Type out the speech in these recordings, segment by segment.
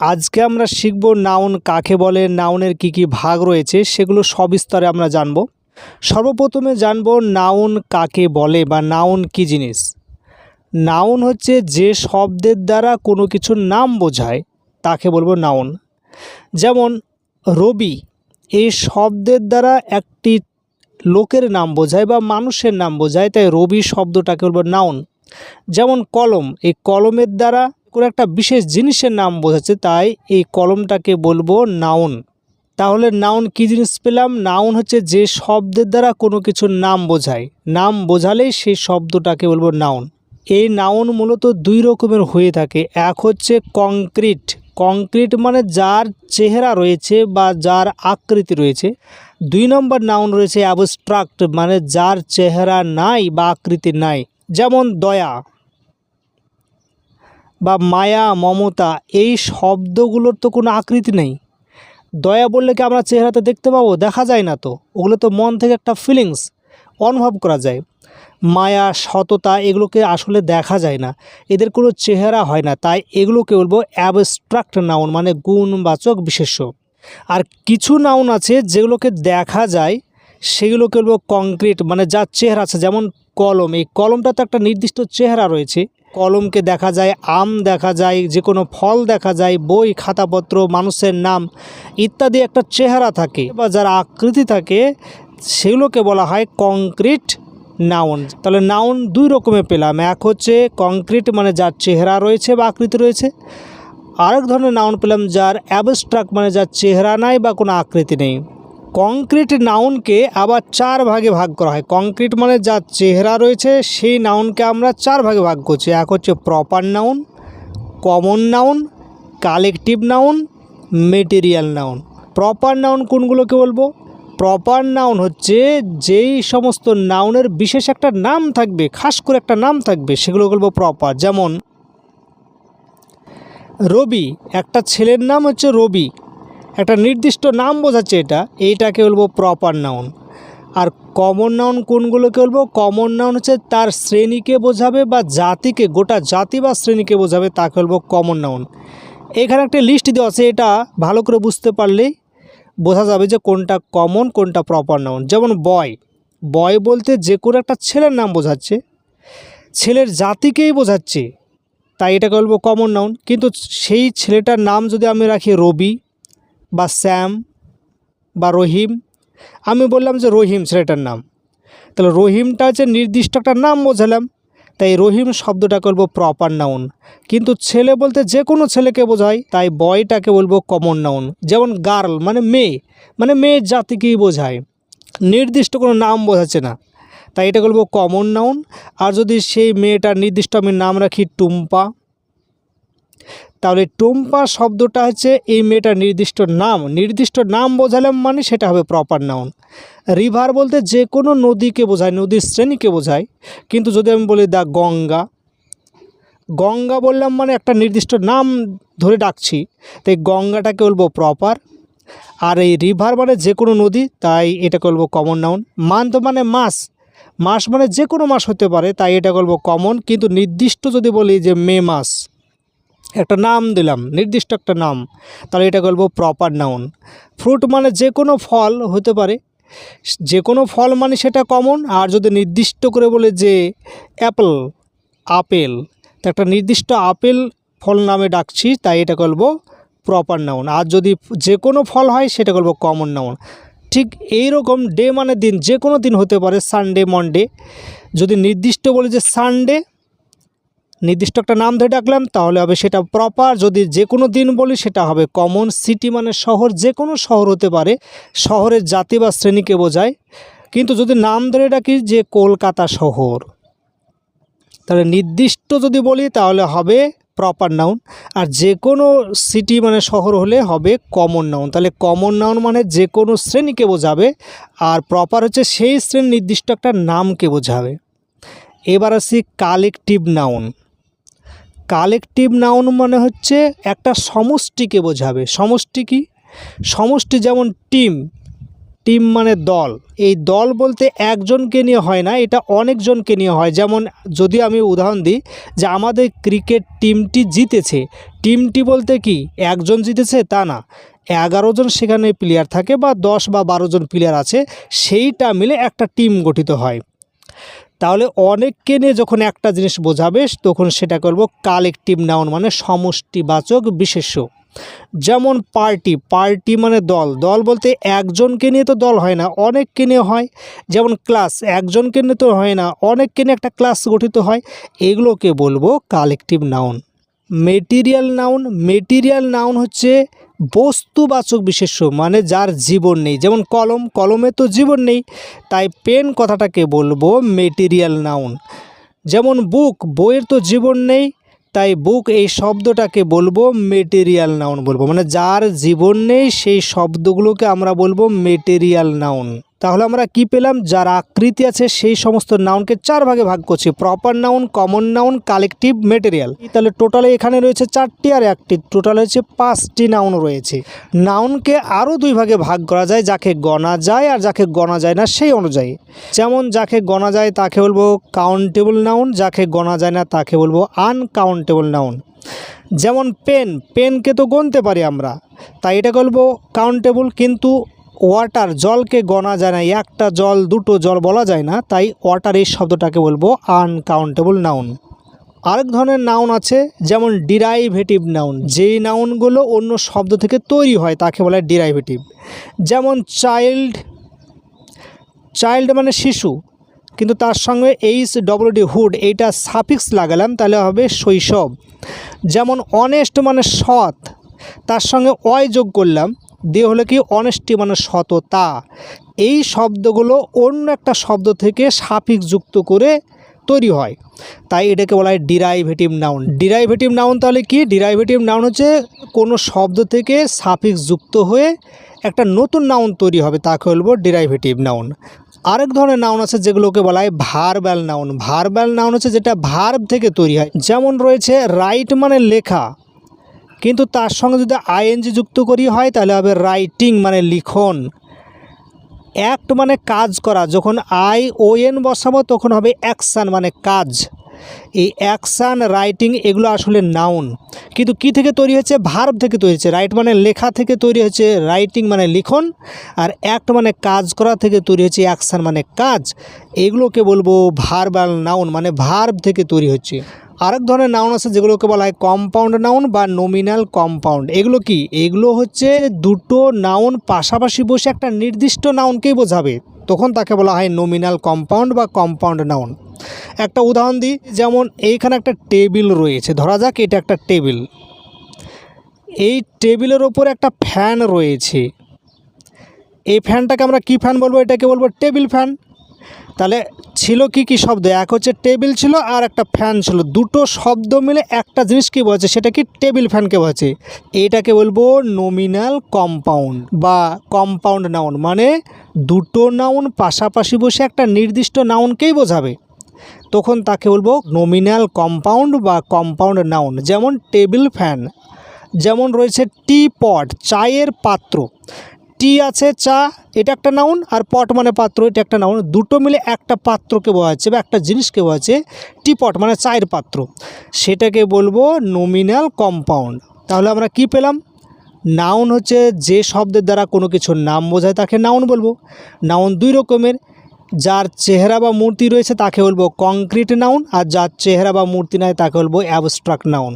আজকে আমরা শিখব নাউন কাকে বলে নাউনের কি কি ভাগ রয়েছে, সেগুলো সবিস্তারে আমরা জানব। সর্বপ্রথমে জানব নাউন কাকে বলে বা নাউন কি জিনিস। নাউন হচ্ছে যে শব্দের দ্বারা কোনো কিছুর নাম বোঝায়, তাকে বলব নাউন যেমন, রবি এই শব্দের দ্বারা একটি লোকের নাম বোঝায় বা মানুষের নাম বোঝায়, তাই রবি শব্দটাকে বলব নাউন যেমন কলম, এই কলমের দ্বারা কোনো একটা বিশেষ জিনিসের নাম বোঝাচ্ছে, তাই এই কলমটাকে বলব নাউন তাহলে নাউন কী জিনিস পেলাম? নাউন হচ্ছে যে শব্দের দ্বারা কোনো কিছুর নাম বোঝায়। নাম বোঝালেই সেই শব্দটাকে বলব নাউন এই নাউন মূলত দুই রকমের হয়ে থাকে। এক হচ্ছে কংক্রিট কংক্রিট মানে যার চেহারা রয়েছে বা যার আকৃতি রয়েছে। দুই নম্বর নাউন রয়েছে অ্যাবস্ট্রাক্ট মানে যার চেহারা নাই বা আকৃতি নাই। যেমন দয়া। বা মায়া, মমতা, এই শব্দগুলোর তো কোনো আকৃতি নেই। দয়া বললে কি আমরা চেহারাতে দেখতে পাবো? দেখা যায় না তো। ওগুলো তো মন থেকে একটা ফিলিংস অনুভব করা যায়। মায়া, সততা এগুলোকে আসলে দেখা যায় না। এদের কোনো চেহারা হয় না। তাই এগুলোকে বলব অ্যাবস্ট্রাক্ট নাউন মানে গুণবাচক বিশেষ্য। আর কিছু নাউন আছে যেগুলোকে দেখা যায়, সেগুলোকে বলব কংক্রিট মানে যার চেহারা আছে। যেমন কলম। এই কলমটা তো একটা নির্দিষ্ট চেহারা রয়েছে। কলমকে দেখা যায়, আম দেখা যায় যে কোনো ফল দেখা যায়, বই, খাতাপত্র, মানুষের নাম ইত্যাদি একটা চেহারা থাকে বা যার আকৃতি থাকে, সেগুলোকে বলা হয় কংক্রিট নাউন। তাহলে নাউন দুই রকমের পেলাম, এক হচ্ছে কংক্রিট মানে যার চেহারা রয়েছে বা আকৃতি রয়েছে, আরেক ধরনের নাউন পেলাম যার অ্যাবস্ট্রাক্ট মানে যার চেহারা নাই বা কোনো আকৃতি নেই। কংক্রিট নাউনকে আবার চার ভাগে ভাগ করা হয়। কংক্রিট মানে যার চেহারা রয়েছে, সেই নাউনকে আমরা চার ভাগে ভাগ করছি। এক হচ্ছে proper noun, common noun, collective noun, material noun. Proper noun কোনগুলোকে বলব? প্রপার নাউন হচ্ছে যেই সমস্ত নাউনের বিশেষ একটা নাম থাকবে, খাস করে একটা নাম থাকবে সেগুলো বলব প্রপার। যেমন রবি, একটা ছেলের নাম হচ্ছে রবি। একটা নির্দিষ্ট নাম বোঝাচ্ছে এটা, এইটাকে বলব প্রপার নাউন আর কমন নাউন কোনগুলোকে বলব? কমন নাউন হচ্ছে তার শ্রেণীকে বোঝাবে বা জাতিকে, গোটা জাতি বা শ্রেণীকে বোঝাবে, তাকে বলব কমন নাউন এখানে একটা লিস্ট দেওয়া আছে, এটা ভালো করে বুঝতে পারলেই বোঝা যাবে যে কোনটা কমন কোনটা প্রপার নাউন যেমন বয় বয় বলতে যে কোনো একটা ছেলের নাম বোঝাচ্ছে, ছেলের জাতিকেই বোঝাচ্ছে, তাই এটাকে বলব কমন নাউন কিন্তু সেই ছেলেটার নাম যদি আমি রাখি রবি বা শ্যাম বা রহিম, আমি বললাম যে রহিম ছেলেটার নাম। তাহলে রহিমটা হচ্ছে নির্দিষ্ট একটা নাম বোঝালাম, তাই রহিম শব্দটা করব প্রপার নাউন কিন্তু ছেলে বলতে যে কোনো ছেলেকে বোঝায়, তাই বয়টাকে বলব কমন নাউন যেমন গার্ল মানে মেয়ে মানে মেয়ের জাতিকেই বোঝায়। নির্দিষ্ট কোনো নাম বোঝাচ্ছে না। তাই এটা বলব কমন নাউন আর যদি সেই মেয়েটার নির্দিষ্ট আমি নাম রাখি টুম্পা তাহলে টুম্পা শব্দটা হচ্ছে এই মেয়েটার নির্দিষ্ট নাম। নির্দিষ্ট নাম বোঝালাম মানে সেটা হবে প্রপার নাউন রিভার বলতে যে কোনো নদীকে বোঝায়, নদীর শ্রেণীকে বোঝায়। কিন্তু যদি আমি বলি দা গঙ্গা গঙ্গা বললাম মানে একটা নির্দিষ্ট নাম ধরে ডাকছি। তাই গঙ্গাটাকে বলব প্রপার আর এই রিভার মানে যে কোনো নদী, তাই এটাকে বলব কমন নাউন মান্থ মানে মাস মাস মানে যে কোনো মাস হতে পারে, তাই এটা বলব কমন কিন্তু নির্দিষ্ট যদি বলি যে মে মাস একটা নাম দিলাম, নির্দিষ্ট একটা নাম। তাহলে এটা বলব প্রপার নাউন ফ্রুট মানে যে কোনো ফল হতে পারে। যে কোনো ফল মানে সেটা কমন আর যদি নির্দিষ্ট করে বলে যে অ্যাপেল আপেল, তো একটা নির্দিষ্ট আপেল ফল নামে ডাকছি, তাই এটা বলব প্রপার নাউন আর যদি যে কোনো ফল হয় সেটা বলব কমন নাউন ঠিক এই রকম ডে মানে দিন, যে কোনো দিন হতে পারে সানডে মনডে যদি নির্দিষ্ট বলে যে সানডে নির্দিষ্ট একটা নাম ধরে ডাকলাম, তাহলে হবে সেটা প্রপার যদি যে কোনো দিন বলি, সেটা হবে কমন সিটি মানে শহর যে কোনো শহর হতে পারে, শহরের জাতি বা শ্রেণীকে বোঝায়। কিন্তু যদি নাম ধরে ডাকি যে কলকাতা শহর, তাহলে নির্দিষ্ট যদি বলি, তাহলে হবে প্রপার নাউন আর যে কোনো সিটি মানে শহর হলে হবে কমন নাউন তাহলে কমন নাউন মানে যে কোনো শ্রেণীকে বোঝাবে, আর প্রপার হচ্ছে সেই শ্রেণির নির্দিষ্ট একটা নামকে বোঝাবে। এবার আসি কালেকটিভ নাউন কালেকটিভ নাউন মানে হচ্ছে একটা সমষ্টিকে বোঝাবে। সমষ্টি কি? সমষ্টি যেমন টিম টিম মানে দল। এই দল বলতে একজনকে নিয়ে হয় না, এটা অনেকজনকে নিয়ে হয়। যেমন যদি আমি উদাহরণ দিই যে আমাদের ক্রিকেট টিমটি জিতেছে, টিমটি বলতে কি? একজন জিতেছে তা না। এগারো জন সেখানে প্লেয়ার থাকে বা দশ বা বারো জন প্লেয়ার আছে, সেইটা মিলে একটা টিম গঠিত হয়। তাহলে অনেককে নিয়ে যখন একটা জিনিস বোঝাবে, তখন সেটা করব কালেকটিভ নাউন মানে সমষ্টিবাচক বিশেষ্য। যেমন পার্টি পার্টি মানে দল। দল বলতে একজনকে নিয়ে তো দল হয় না, অনেককে নিয়ে হয়। যেমন ক্লাস একজনকে নিয়ে তো হয় না, অনেককে নিয়ে একটা ক্লাস গঠিত হয়। এগুলোকে বলব collective noun material noun material noun হচ্ছে বস্তুবাচক বিশেষ্য মানে যার জীবন নেই। যেমন কলম, কলমে তো জীবন নেই, তাই পেন কথাটাকে বলব মেটেরিয়াল নাউন যেমন বুক বইয়ের তো জীবন নেই, তাই বুক এই শব্দটাকে বলব মেটেরিয়াল নাউন বলব। মানে যার জীবন নেই, সেই শব্দগুলোকে আমরা বলব মেটেরিয়াল নাউন তাহলে আমরা কি পেলাম? যার আকৃতি আছে সেই সমস্ত নাউনকে চার ভাগে ভাগ করছি। Proper noun common noun collective material তাহলে টোটালে এখানে রয়েছে চারটি আর একটি। টোটাল হচ্ছে পাঁচটি নাউন রয়েছে। নাউনকে আরও দুই ভাগে ভাগ করা যায়, যাকে গণা যায় আর যাকে গণা যায় না সেই অনুযায়ী। যেমন যাকে গণা যায় তাকে বলব কাউন্টেবল নাউন যাকে গণা যায় না তাকে বলব আনকাউন্টেবল নাউন যেমন পেন পেনকে তো গণতে পারি আমরা। তাই এটা বলব কাউন্টেবল কিন্তু ওয়াটার জলকে গণা যায় না, একটা জল, দুটো জল বলা যায় না, তাই ওয়াটার এই শব্দটাকে বলব আনকাউন্টেবল নাউন আরেক ধরনের নাউন আছে, যেমন ডিরাইভেটিভ নাউন যেই নাউনগুলো অন্য শব্দ থেকে তৈরি হয়, তাকে বলা হয় ডিরাইভেটিভ যেমন চাইল্ড চাইল্ড মানে শিশু, কিন্তু তার সঙ্গে এইচ ডব্লিউডি হুড এইটা সাফিক্স লাগালাম, তাহলে হবে শৈশব. যেমন অনেস্ট মানে সৎ, তার সঙ্গে অয় যোগ করলাম দিয়ে হলো কি অনেস্টি মানে সততা। এই শব্দগুলো অন্য একটা শব্দ থেকে সাফিক্স যুক্ত করে তৈরি হয়। তাই এটাকে বলা হয় ডিরাইভেটিভ নাউন ডিরাইভেটিভ নাউন তাহলে কি? ডিরাইভেটিভ নাউন হচ্ছে কোনো শব্দ থেকে সাফিক্স যুক্ত হয়ে একটা নতুন নাউন তৈরি হবে, তাকে বলব ডিরাইভেটিভ নাউন আরেক ধরনের নাউন আছে যেগুলোকে বলা হয় ভার্ব্যাল নাউন ভার্ব্যাল নাউন হচ্ছে যেটা ভার্ব থেকে তৈরি হয়। যেমন রয়েছে রাইট মানে লেখা। কিন্তু তার সঙ্গে যদি আইএনজি যুক্ত করি হয়, তাহলে হবে রাইটিং মানে লিখন। অ্যাক্ট মানে কাজ করা, যখন আই ও এন বসাবো, তখন হবে অ্যাকশান মানে কাজ। এই অ্যাকশান, রাইটিং, এগুলো আসলে নাউন। কিন্তু কি থেকে তৈরি হচ্ছে ভার্ব থেকে তৈরি হচ্ছে রাইট মানে লেখা থেকে তৈরি হচ্ছে রাইটিং মানে লিখন। আর অ্যাক্ট মানে কাজ করা থেকে তৈরি হচ্ছে অ্যাকশান মানে কাজ। এগুলোকে বলব ভার্বাল নাউন মানে ভার্ব থেকে তৈরি হচ্ছে আরেক ধরনের নাউন আছে যেগুলোকে বলা হয় কম্পাউন্ড নাউন বা নমিনাল কম্পাউন্ড এগুলো কি? এগুলো হচ্ছে দুটো নাউন পাশাপাশি বসে একটা নির্দিষ্ট নাউনকেই বোঝাবে। তখন তাকে বলা হয় নমিনাল কম্পাউন্ড বা কম্পাউন্ড নাউন একটা উদাহরণ দিই, যেমন এইখানে একটা টেবিল রয়েছে। ধরা যাক এটা একটা টেবিল এই টেবিলের ওপর একটা ফ্যান রয়েছে। এই ফ্যানটাকে আমরা কি ফ্যান বলব? এটাকে বলব টেবিল ফ্যান তাহলে ছিল কি কি শব্দ? এক হচ্ছে টেবিল ছিল আর একটা ফ্যান ছিল। দুটো শব্দ মিলে একটা জিনিস কী বলছে সেটা কি টেবিল ফ্যানকে বলছে এইটাকে বলব নমিনাল কম্পাউন্ড বা কম্পাউন্ড নাউন মানে দুটো নাউন পাশাপাশি বসে একটা নির্দিষ্ট নাউনকেই বোঝাবে। তখন তাকে বলব নমিনাল কম্পাউন্ড বা কম্পাউন্ড নাউন যেমন টেবিল ফ্যান, যেমন রয়েছে টি পট, চায়ের পাত্র। টি আছে, চা, এটা একটা নাউন আর পট মানে পাত্র, এটা একটা নাউন দুটো মিলে একটা পাত্রকে বোঝাচ্ছে বা একটা জিনিসকে বোঝাচ্ছে টি পট মানে চায়ের পাত্র। সেটাকে বলব নমিনাল কম্পাউন্ড তাহলে আমরা কি পেলাম? নাউন হচ্ছে যে শব্দের দ্বারা কোনো কিছুর নাম বোঝায়, তাকে নাউন বলব। নাউন দুই রকমের। যার চেহারা বা মূর্তি রয়েছে, তাকে বলব কংক্রিট নাউন আর যার চেহারা বা মূর্তি নাই, তাকে বলব অ্যাবস্ট্রাক্ট নাউন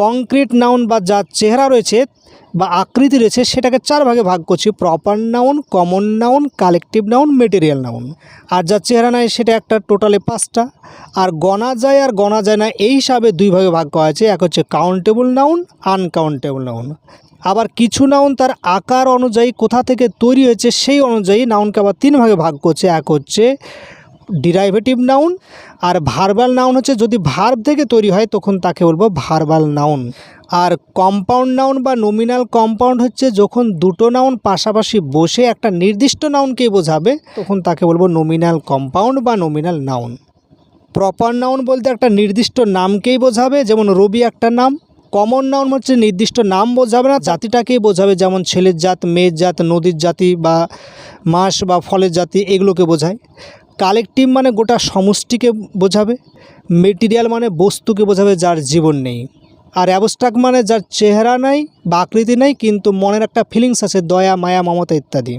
কংক্রিট নাউন বা যার চেহারা রয়েছে বা আকৃতি রয়েছে, সেটাকে চার ভাগে ভাগ করছি। Proper noun common noun collective noun material noun আর যার চেহারা নাই, সেটা একটা টোটালে পাঁচটা। আর গণা যায় আর গণা যায় না, এই হিসাবে দুই ভাগে ভাগ করা আছে এক হচ্ছে কাউন্টেবল নাউন আনকাউন্টেবল নাউন আবার কিছু নাউন তার আকার অনুযায়ী কোথা থেকে তৈরি হয়েছে, সেই অনুযায়ী নাউনকে আবার তিন ভাগে ভাগ করছে। এক হচ্ছে ডিরাইভেটিভ নাউন আর ভার্বাল নাউন হচ্ছে যদি ভার্ব থেকে তৈরি হয়, তখন তাকে বলব ভার্বাল নাউন আর কম্পাউন্ড নাউন বা নমিনাল কম্পাউন্ড হচ্ছে যখন দুটো নাউন পাশাপাশি বসে একটা নির্দিষ্ট নাউনকেই বোঝাবে, তখন তাকে বলব নমিনাল কম্পাউন্ড বা নমিনাল নাউন প্রপার নাউন বলতে একটা নির্দিষ্ট নামকেই বোঝাবে, যেমন রবি একটা নাম। কমন নাউন হচ্ছে নির্দিষ্ট নাম বোঝাবে না, জাতিটাকেই বোঝাবে, যেমন ছেলের জাত, মেয়ের জাত, নদীর জাতি বা মাস বা ফলের জাতি, এগুলোকে বোঝায়। কালেকটিভ মানে গোটা সমষ্টিকে বোঝাবে, মেটেরিয়াল মানে বস্তুকে বোঝাবে যার জীবন নেই। আর অ্যাবস্ট্রাক্ট মানে যার চেহারা নাই বা আকৃতি নাই, কিন্তু মনের একটা ফিলিংস আছে, দয়া, মায়া, মমতা ইত্যাদি।